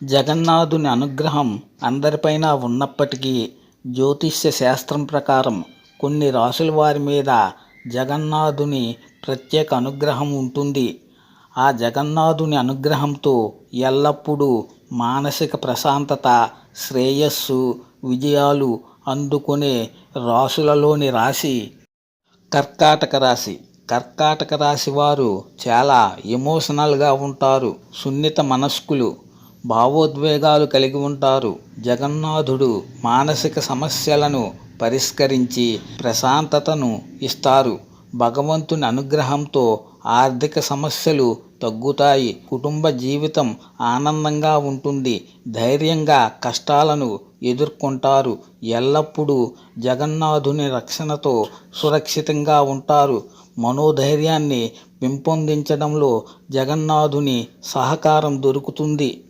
జగన్నాథుని అనుగ్రహం అందరిపైన ఉన్నప్పటికీ జ్యోతిష్య శాస్త్రం ప్రకారం కొన్ని రాసుల వారి మీద జగన్నాథుని ప్రత్యేక అనుగ్రహం ఉంటుంది. ఆ జగన్నాథుని అనుగ్రహంతో ఎల్లప్పుడూ మానసిక ప్రశాంతత శ్రేయస్సు విజయాలు అందుకునే రాసులలోని రాశి కర్కాటక రాశి. కర్కాటక రాశి వారు చాలా ఎమోషనల్గా ఉంటారు. సున్నిత మనస్కులు భావోద్వేగాలు కలిగి ఉంటారు. జగన్నాథుడు మానసిక సమస్యలను పరిష్కరించి ప్రశాంతతను ఇస్తారు. భగవంతుని అనుగ్రహంతో ఆర్థిక సమస్యలు తగ్గుతాయి. కుటుంబ జీవితం ఆనందంగా ఉంటుంది. ధైర్యంగా కష్టాలను ఎదుర్కొంటారు. ఎల్లప్పుడూ జగన్నాథుని రక్షణతో సురక్షితంగా ఉంటారు. మనోధైర్యాన్ని పెంపొందించడంలో జగన్నాథుని సహకారం దొరుకుతుంది.